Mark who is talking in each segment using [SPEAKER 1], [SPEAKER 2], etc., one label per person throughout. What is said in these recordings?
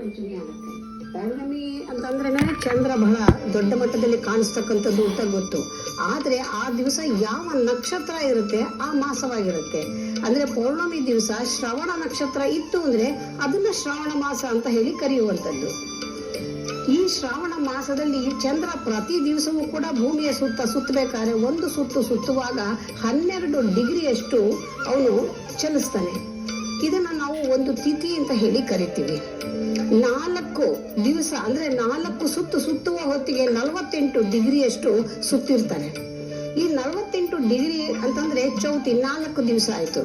[SPEAKER 1] ಪೌರ್ಣಮಿ ಅಂತಂದ್ರೆ ಚಂದ್ರ ಬಹಳ ದೊಡ್ಡ ಮಟ್ಟದಲ್ಲಿ ಕಾಣಿಸ್ತಕ್ಕಂಥದ್ದು ಅಂತ ಗೊತ್ತು. ಆದ್ರೆ ಆ ದಿವಸ ಯಾವ ನಕ್ಷತ್ರ ಇರುತ್ತೆ, ಆ ಮಾಸವಾಗಿರುತ್ತೆ. ಅಂದ್ರೆ ಪೌರ್ಣಮಿ ದಿವಸ ಶ್ರವಣ ನಕ್ಷತ್ರ ಇತ್ತು ಅಂದ್ರೆ ಅದನ್ನ ಶ್ರಾವಣ ಮಾಸ ಅಂತ ಹೇಳಿ ಕರೆಯುವಂಥದ್ದು. ಈ ಶ್ರಾವಣ ಮಾಸದಲ್ಲಿ ಚಂದ್ರ ಪ್ರತಿ ದಿವಸವೂ ಕೂಡ ಭೂಮಿಯ ಸುತ್ತ ಸುತ್ತಬೇಕಾದ್ರೆ ಒಂದು ಸುತ್ತು ಸುತ್ತುವಾಗ ಹನ್ನೆರಡು ಡಿಗ್ರಿಯಷ್ಟು ಅವನು ಚಲಿಸ್ತಾನೆ. ಇದನ್ನ ನಾವು ಒಂದು ತಿಥಿ ಅಂತ ಹೇಳಿ ಕರಿತೀವಿ. ನಾಲ್ಕು ದಿವಸ ಅಂದ್ರೆ ನಾಲ್ಕು ಸುತ್ತು ಸುತ್ತುವ ಹೊತ್ತಿಗೆ ನಲವತ್ತೆಂಟು ಡಿಗ್ರಿಯಷ್ಟು ಸುತ್ತಿರ್ತಾನೆ. ಈ ನಲವತ್ತೆಂಟು ಡಿಗ್ರಿ ಅಂತಂದ್ರೆ ಚೌತಿ ನಾಲ್ಕು ದಿವಸ ಆಯ್ತು.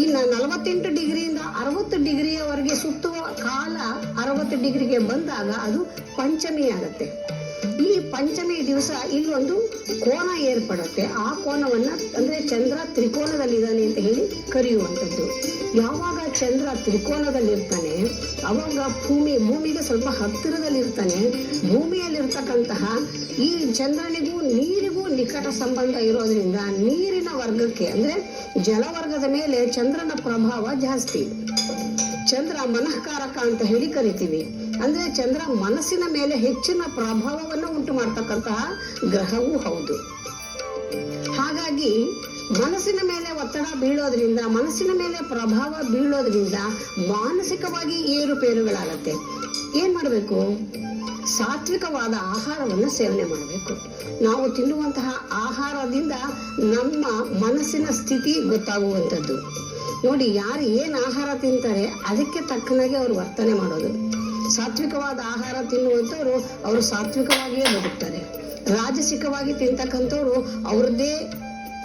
[SPEAKER 1] ಈ ನಲವತ್ತೆಂಟು ಡಿಗ್ರಿಯಿಂದ ಅರವತ್ತು ಡಿಗ್ರಿಯವರೆಗೆ ಸುತ್ತುವ ಕಾಲ ಅರವತ್ತು ಡಿಗ್ರಿಗೆ ಬಂದಾಗ ಅದು ಪಂಚಮಿ ಆಗುತ್ತೆ. ಈ ಪಂಚಮಿ ದಿವಸ ಇಲ್ಲೊಂದು ಕೋನ ಏರ್ಪಡುತ್ತೆ. ಆ ಕೋನವನ್ನ ಅಂದ್ರೆ ಚಂದ್ರ ತ್ರಿಕೋನದಲ್ಲಿದ್ದಾನೆ ಅಂತ ಹೇಳಿ ಕರೆಯುವಂಥದ್ದು. ಯಾವಾಗ ಚಂದ್ರ ತ್ರಿಕೋನದಲ್ಲಿರ್ತಾನೆ, ಅವಾಗ ಭೂಮಿ, ಭೂಮಿಗೆ ಸ್ವಲ್ಪ ಹತ್ತಿರದಲ್ಲಿರ್ತಾನೆ. ಭೂಮಿಯಲ್ಲಿರ್ತಕ್ಕಂತಹ ಈ ಚಂದ್ರನಿಗೂ ನೀರಿಗೂ ನಿಕಟ ಸಂಬಂಧ ಇರೋದ್ರಿಂದ ನೀರಿನ ವರ್ಗಕ್ಕೆ ಅಂದ್ರೆ ಜಲವರ್ಗದ ಮೇಲೆ ಚಂದ್ರನ ಪ್ರಭಾವ ಜಾಸ್ತಿ. ಚಂದ್ರ ಮನಃಕಾರಕ ಅಂತ ಹೇಳಿ ಕರಿತೀವಿ. ಅಂದ್ರೆ ಚಂದ್ರ ಮನಸ್ಸಿನ ಮೇಲೆ ಹೆಚ್ಚಿನ ಪ್ರಭಾವವನ್ನು ಉಂಟು ಮಾಡ್ತಕ್ಕಂತಹ ಗ್ರಹವೂ ಹೌದು. ಹಾಗಾಗಿ ಮನಸ್ಸಿನ ಮೇಲೆ ಒತ್ತಡ ಬೀಳೋದ್ರಿಂದ, ಮನಸ್ಸಿನ ಮೇಲೆ ಪ್ರಭಾವ ಬೀಳೋದ್ರಿಂದ ಮಾನಸಿಕವಾಗಿ ಏರುಪೇರುಗಳಾಗತ್ತೆ ಏನ್ ಮಾಡಬೇಕು? ಸಾತ್ವಿಕವಾದ ಆಹಾರವನ್ನು ಸೇವನೆ ಮಾಡಬೇಕು. ನಾವು ತಿನ್ನುವಂತಹ ಆಹಾರದಿಂದ ನಮ್ಮ ಮನಸ್ಸಿನ ಸ್ಥಿತಿ ಗೊತ್ತಾಗುವಂಥದ್ದು. ನೋಡಿ, ಯಾರು ಏನು ಆಹಾರ ತಿಂತಾರೆ, ಅದಕ್ಕೆ ತಕ್ಕನಾಗಿ ಅವರು ವರ್ತನೆ ಮಾಡೋದು. ಸಾತ್ವಿಕವಾದ ಆಹಾರ ತಿನ್ನುವಂಥವ್ರು ಅವರು ಸಾತ್ವಿಕವಾಗಿಯೇ ಬದುಕ್ತಾರೆ. ರಾಜಸಿಕವಾಗಿ ತಿಂತಕ್ಕಂಥವ್ರು ಅವ್ರದ್ದೇ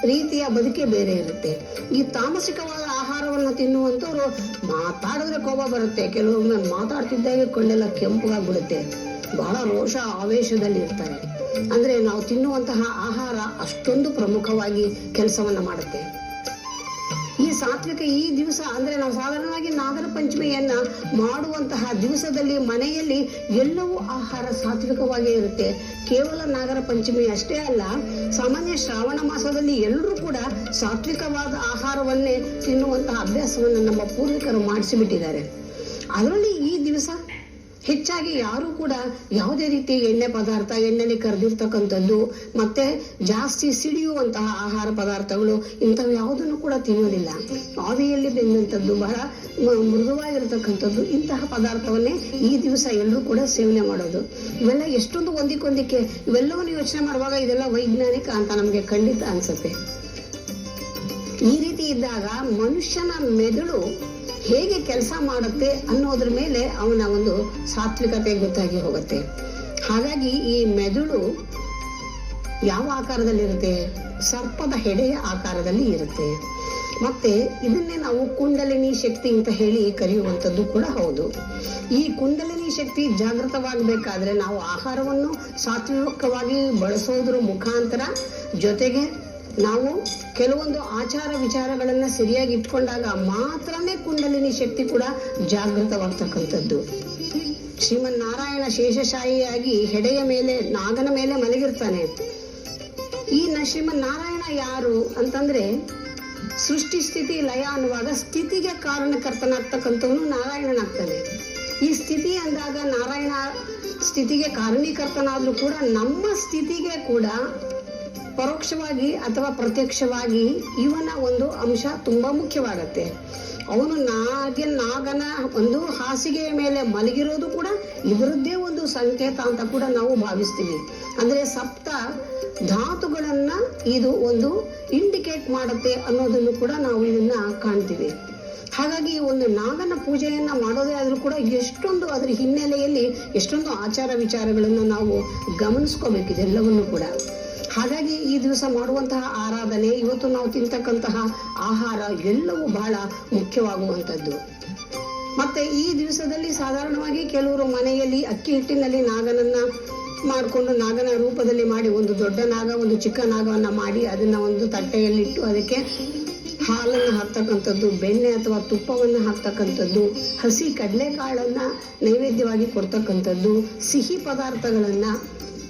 [SPEAKER 1] ರೀತಿಯ ಬದುಕೆ ಬೇರೆ ಇರುತ್ತೆ. ಈ ತಾಮಸಿಕವಾದ ಆಹಾರವನ್ನು ತಿನ್ನುವಂಥವ್ರು ಮಾತಾಡಿದ್ರೆ ಕೋಪ ಬರುತ್ತೆ. ಕೆಲವೊಮ್ಮೆ ಮಾತಾಡ್ತಿದ್ದಾಗೆ ಕೊಂಡೆಲ್ಲ ಕೆಂಪುಗಾಗ್ಬಿಡುತ್ತೆ. ಬಹಳ ರೋಷ ಆವೇಶದಲ್ಲಿ ಇರ್ತಾರೆ. ಅಂದ್ರೆ ನಾವು ತಿನ್ನುವಂತಹ ಆಹಾರ ಅಷ್ಟೊಂದು ಪ್ರಮುಖವಾಗಿ ಕೆಲಸವನ್ನ ಮಾಡುತ್ತೆ. ಸಾತ್ವಿಕ ಈ ದಿವಸ ಅಂದ್ರೆ ನಾವು ಸಾಧಾರಣವಾಗಿ ನಾಗರ ಪಂಚಮಿಯನ್ನ ಮಾಡುವಂತಹ ದಿವಸದಲ್ಲಿ ಮನೆಯಲ್ಲಿ ಎಲ್ಲವೂ ಆಹಾರ ಸಾತ್ವಿಕವಾಗಿ ಇರುತ್ತೆ. ಕೇವಲ ನಾಗರ ಪಂಚಮಿ ಅಷ್ಟೇ ಅಲ್ಲ, ಸಾಮಾನ್ಯ ಶ್ರಾವಣ ಮಾಸದಲ್ಲಿ ಎಲ್ಲರೂ ಕೂಡ ಸಾತ್ವಿಕವಾದ ಆಹಾರವನ್ನೇ ತಿನ್ನುವಂತಹ ಅಭ್ಯಾಸವನ್ನು ನಮ್ಮ ಪೂರ್ವಿಕರು ಮಾಡಿಸಿಬಿಟ್ಟಿದ್ದಾರೆ. ಅದರಲ್ಲಿ ಈ ದಿವಸ ಹೆಚ್ಚಾಗಿ ಯಾರು ಕೂಡ ಯಾವುದೇ ರೀತಿ ಎಣ್ಣೆ ಪದಾರ್ಥ, ಎಣ್ಣೆಲಿ ಕರೆದಿರ್ತಕ್ಕಂಥದ್ದು, ಮತ್ತೆ ಜಾಸ್ತಿ ಸಿಡಿಯುವಂತಹ ಆಹಾರ ಪದಾರ್ಥಗಳು ಇಂಥವು ಯಾವುದನ್ನು ಕೂಡ ತಿನ್ನೋದಿಲ್ಲ. ಆವಿಯಲ್ಲಿ ಬೆಂದಂಥದ್ದು, ಬಹಳ ಮೃದುವಾಗಿರತಕ್ಕಂಥದ್ದು, ಇಂತಹ ಪದಾರ್ಥವನ್ನೇ ಈ ದಿವಸ ಎಲ್ಲರೂ ಕೂಡ ಸೇವನೆ ಮಾಡೋದು. ಇವೆಲ್ಲ ಎಷ್ಟೊಂದು ಹೊಂದಿಕೊಂದಿಕ್ಕೆ ಇವೆಲ್ಲವನ್ನು ಯೋಚನೆ ಮಾಡುವಾಗ ಇದೆಲ್ಲ ವೈಜ್ಞಾನಿಕ ಅಂತ ನಮಗೆ ಖಂಡಿತ ಅನ್ಸುತ್ತೆ. ಈ ರೀತಿ ಇದ್ದಾಗ ಮನುಷ್ಯನ ಮೆದುಳು ಹೇಗೆ ಕೆಲಸ ಮಾಡುತ್ತೆ ಅನ್ನೋದ್ರ ಮೇಲೆ ಅವನ ಒಂದು ಸಾತ್ವಿಕತೆ ಗೊತ್ತಾಗಿ ಹೋಗುತ್ತೆ. ಹಾಗಾಗಿ ಈ ಮೆದುಳು ಯಾವ ಆಕಾರದಲ್ಲಿರುತ್ತೆ? ಸರ್ಪದ ಹೆಡೆಯ ಆಕಾರದಲ್ಲಿ ಇರುತ್ತೆ. ಮತ್ತೆ ಇದನ್ನೇ ನಾವು ಕುಂಡಲಿನಿ ಶಕ್ತಿ ಅಂತ ಹೇಳಿ ಕರೆಯುವಂಥದ್ದು ಕೂಡ ಹೌದು. ಈ ಕುಂಡಲಿನಿ ಶಕ್ತಿ ಜಾಗೃತವಾಗಬೇಕಾದ್ರೆ ನಾವು ಆಹಾರವನ್ನು ಸಾತ್ವಿಕವಾಗಿ ಬಳಸೋದ್ರ ಮುಖಾಂತರ ಜೊತೆಗೆ ನಾವು ಕೆಲವೊಂದು ಆಚಾರ ವಿಚಾರಗಳನ್ನ ಸರಿಯಾಗಿ ಇಟ್ಕೊಂಡಾಗ ಮಾತ್ರನೇ ಕುಂಡಲಿನಿ ಶಕ್ತಿ ಕೂಡ ಜಾಗೃತವಾಗ್ತಕ್ಕಂಥದ್ದು. ಶ್ರೀಮನ್ನಾರಾಯಣ ಶೇಷಶಾಹಿಯಾಗಿ ಹೆಡೆಯ ಮೇಲೆ, ನಾಗನ ಮೇಲೆ ಮಲಗಿರ್ತಾನೆ. ಈ ನ ಶ್ರೀಮನ್ನಾರಾಯಣ ಯಾರು ಅಂತಂದ್ರೆ ಸೃಷ್ಟಿ ಸ್ಥಿತಿ, ಲಯ ಅನ್ನುವಾಗ ಸ್ಥಿತಿಗೆ ಕಾರಣಕರ್ತನಾಗ್ತಕ್ಕಂಥವನು ನಾರಾಯಣನಾಗ್ತಾನೆ. ಈ ಸ್ಥಿತಿ ಅಂದಾಗ ನಾರಾಯಣ ಸ್ಥಿತಿಗೆ ಕಾರಣೀಕರ್ತನಾದ್ರೂ ಕೂಡ ನಮ್ಮ ಸ್ಥಿತಿಗೆ ಕೂಡ ಪರೋಕ್ಷವಾಗಿ ಅಥವಾ ಪ್ರತ್ಯಕ್ಷವಾಗಿ ಇವನ ಒಂದು ಅಂಶ ತುಂಬಾ ಮುಖ್ಯವಾಗತ್ತೆ. ಅವನು ನಾಗೆ, ನಾಗನ ಒಂದು ಹಾಸಿಗೆಯ ಮೇಲೆ ಮಲಗಿರೋದು ಕೂಡ ಇದರದ್ದೇ ಒಂದು ಸಂಕೇತ ಅಂತ ಕೂಡ ನಾವು ಭಾವಿಸ್ತೀವಿ. ಅಂದ್ರೆ ಸಪ್ತ ಧಾತುಗಳನ್ನ ಇದು ಒಂದು ಇಂಡಿಕೇಟ್ ಮಾಡುತ್ತೆ ಅನ್ನೋದನ್ನು ಕೂಡ ನಾವು ಇದನ್ನ ಕಾಣ್ತೀವಿ. ಹಾಗಾಗಿ ಒಂದು ನಾಗನ ಪೂಜೆಯನ್ನ ಮಾಡೋದೇ ಆದರೂ ಕೂಡ ಎಷ್ಟೊಂದು ಅದರ ಹಿನ್ನೆಲೆಯಲ್ಲಿ ಎಷ್ಟೊಂದು ಆಚಾರ ವಿಚಾರಗಳನ್ನು ನಾವು ಗಮನಿಸ್ಕೋಬೇಕು ಇದೆಲ್ಲವನ್ನು ಕೂಡ. ಹಾಗಾಗಿ ಈ ದಿವಸ ಮಾಡುವಂತಹ ಆರಾಧನೆ, ಇವತ್ತು ನಾವು ತಿಂತಕ್ಕಂತಹ ಆಹಾರ ಎಲ್ಲವೂ ಬಹಳ ಮುಖ್ಯವಾಗುವಂಥದ್ದು. ಮತ್ತೆ ಈ ದಿವಸದಲ್ಲಿ ಸಾಧಾರಣವಾಗಿ ಕೆಲವರು ಮನೆಯಲ್ಲಿ ಅಕ್ಕಿ ಹಿಟ್ಟಿನಲ್ಲಿ ನಾಗನನ್ನ ಮಾಡಿಕೊಂಡು ನಾಗನ ರೂಪದಲ್ಲಿ ಮಾಡಿ ಒಂದು ದೊಡ್ಡ ನಾಗ, ಒಂದು ಚಿಕ್ಕ ನಾಗವನ್ನ ಮಾಡಿ ಅದನ್ನ ಒಂದು ತಟ್ಟೆಯಲ್ಲಿಟ್ಟು ಅದಕ್ಕೆ ಹಾಲನ್ನು ಹಾಕ್ತಕ್ಕಂಥದ್ದು, ಬೆಣ್ಣೆ ಅಥವಾ ತುಪ್ಪವನ್ನು ಹಾಕ್ತಕ್ಕಂಥದ್ದು, ಹಸಿ ಕಡಲೆಕಾಳನ್ನ ನೈವೇದ್ಯವಾಗಿ ಕೊಡ್ತಕ್ಕಂಥದ್ದು, ಸಿಹಿ ಪದಾರ್ಥಗಳನ್ನ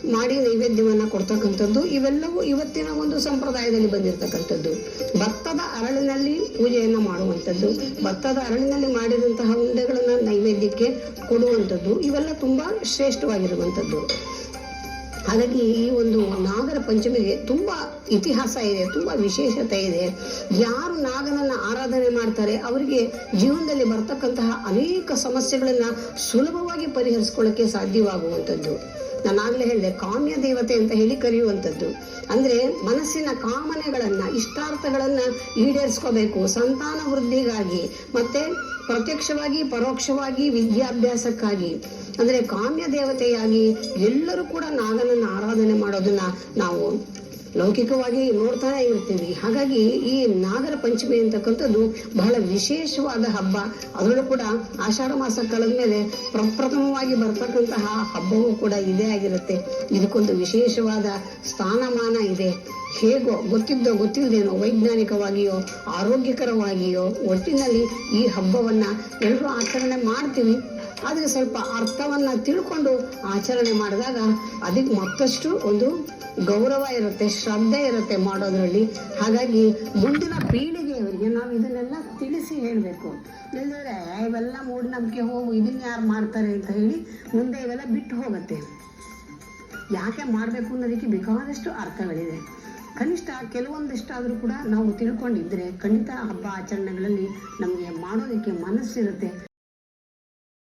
[SPEAKER 1] ಮಾಡಿ ನೈವೇದ್ಯವನ್ನ ಕೊಡ್ತಕ್ಕಂಥದ್ದು, ಇವೆಲ್ಲವೂ ಇವತ್ತಿನ ಒಂದು ಸಂಪ್ರದಾಯದಲ್ಲಿ ಬಂದಿರತಕ್ಕಂಥದ್ದು. ಭತ್ತದ ಅರಳಿನಲ್ಲಿ ಪೂಜೆಯನ್ನ ಮಾಡುವಂಥದ್ದು, ಭತ್ತದ ಅರಳಿನಲ್ಲಿ ಮಾಡಿದಂತಹ ಉಂಡೆಗಳನ್ನ ನೈವೇದ್ಯಕ್ಕೆ ಕೊಡುವಂಥದ್ದು, ಇವೆಲ್ಲ ತುಂಬಾ ಶ್ರೇಷ್ಠವಾಗಿರುವಂಥದ್ದು. ಹಾಗಾಗಿ ಈ ಒಂದು ನಾಗರ ಪಂಚಮಿಗೆ ತುಂಬಾ ಇತಿಹಾಸ ಇದೆ, ತುಂಬಾ ವಿಶೇಷತೆ ಇದೆ. ಯಾರು ನಾಗನನ್ನ ಆರಾಧನೆ ಮಾಡ್ತಾರೆ, ಅವರಿಗೆ ಜೀವನದಲ್ಲಿ ಬರ್ತಕ್ಕಂತಹ ಅನೇಕ ಸಮಸ್ಯೆಗಳನ್ನ ಸುಲಭವಾಗಿ ಪರಿಹರಿಸ್ಕೊಳ್ಳಕ್ಕೆ ಸಾಧ್ಯವಾಗುವಂಥದ್ದು. ನಾನಾಗಲೇ ಹೇಳಿದೆ, ಕಾಮ್ಯ ದೇವತೆ ಅಂತ ಹೇಳಿ ಕರೆಯುವಂಥದ್ದು. ಅಂದ್ರೆ ಮನಸ್ಸಿನ ಕಾಮನೆಗಳನ್ನ, ಇಷ್ಟಾರ್ಥಗಳನ್ನ ಈಡೇರಿಸ್ಕೋಬೇಕು, ಸಂತಾನ ವೃದ್ಧಿಗಾಗಿ. ಮತ್ತೆ ಪ್ರತ್ಯಕ್ಷವಾಗಿ ಪರೋಕ್ಷವಾಗಿ ವಿದ್ಯಾಭ್ಯಾಸಕ್ಕಾಗಿ ಅಂದರೆ ಕಾಮ್ಯ ದೇವತೆಯಾಗಿ ಎಲ್ಲರೂ ಕೂಡ ನಾಗನನ್ನು ಆರಾಧನೆ ಮಾಡೋದನ್ನ ನಾವು ಲೌಕಿಕವಾಗಿ ನೋಡ್ತಾ ಇರ್ತೀವಿ. ಹಾಗಾಗಿ ಈ ನಾಗರ ಪಂಚಮಿ ಅಂತಕ್ಕಂಥದ್ದು ಬಹಳ ವಿಶೇಷವಾದ ಹಬ್ಬ. ಅದರಲ್ಲೂ ಕೂಡ ಆಷಾಢ ಮಾಸ ಕಳೆದ ಮೇಲೆ ಪ್ರಪ್ರಥಮವಾಗಿ ಬರ್ತಕ್ಕಂತಹ ಹಬ್ಬವೂ ಕೂಡ ಇದೇ ಆಗಿರುತ್ತೆ. ಇದಕ್ಕೊಂದು ವಿಶೇಷವಾದ ಸ್ಥಾನಮಾನ ಇದೆ. ಹೇಗೋ ಗೊತ್ತಿದ್ದೋ ಗೊತ್ತಿಲ್ಲದೇನೋ ವೈಜ್ಞಾನಿಕವಾಗಿಯೋ ಆರೋಗ್ಯಕರವಾಗಿಯೋ ಒಟ್ಟಿನಲ್ಲಿ ಈ ಹಬ್ಬವನ್ನ ಎಲ್ಲರೂ ಆಚರಣೆ ಮಾಡ್ತೀವಿ. ಆದರೆ ಸ್ವಲ್ಪ ಅರ್ಥವನ್ನ ತಿಳ್ಕೊಂಡು ಆಚರಣೆ ಮಾಡಿದಾಗ ಅದಕ್ಕೆ ಮತ್ತಷ್ಟು ಒಂದು ಗೌರವ ಇರುತ್ತೆ, ಶ್ರದ್ಧೆ ಇರುತ್ತೆ ಮಾಡೋದರಲ್ಲಿ. ಹಾಗಾಗಿ ಮುಂದಿನ ಪೀಳಿಗೆಯವರಿಗೆ ನಾವು ಇದನ್ನೆಲ್ಲ ತಿಳಿಸಿ ಹೇಳಬೇಕು. ಇಲ್ಲದ್ರೆ ಇವೆಲ್ಲ ಮೂಢನಂಬಿಕೆ ಹೋಗು ಇದನ್ನ ಯಾರು ಮಾಡ್ತಾರೆ? ಅಂತ ಹೇಳಿ ಮುಂದೆ ಇವೆಲ್ಲ ಬಿಟ್ಟು ಹೋಗುತ್ತೆ. ಯಾಕೆ ಮಾಡಬೇಕು ಅನ್ನೋದಕ್ಕೆ ಬೇಕಾದಷ್ಟು ಅರ್ಥಗಳಿದೆ. ಕನಿಷ್ಠ ಕೆಲವೊಂದಿಷ್ಟಾದರೂ ಕೂಡ ನಾವು ತಿಳ್ಕೊಂಡಿದ್ದರೆ ಖಂಡಿತ ಹಬ್ಬ ಆಚರಣೆಗಳಲ್ಲಿ ನಮಗೆ ಮಾಡೋದಕ್ಕೆ ಮನಸ್ಸಿರುತ್ತೆ.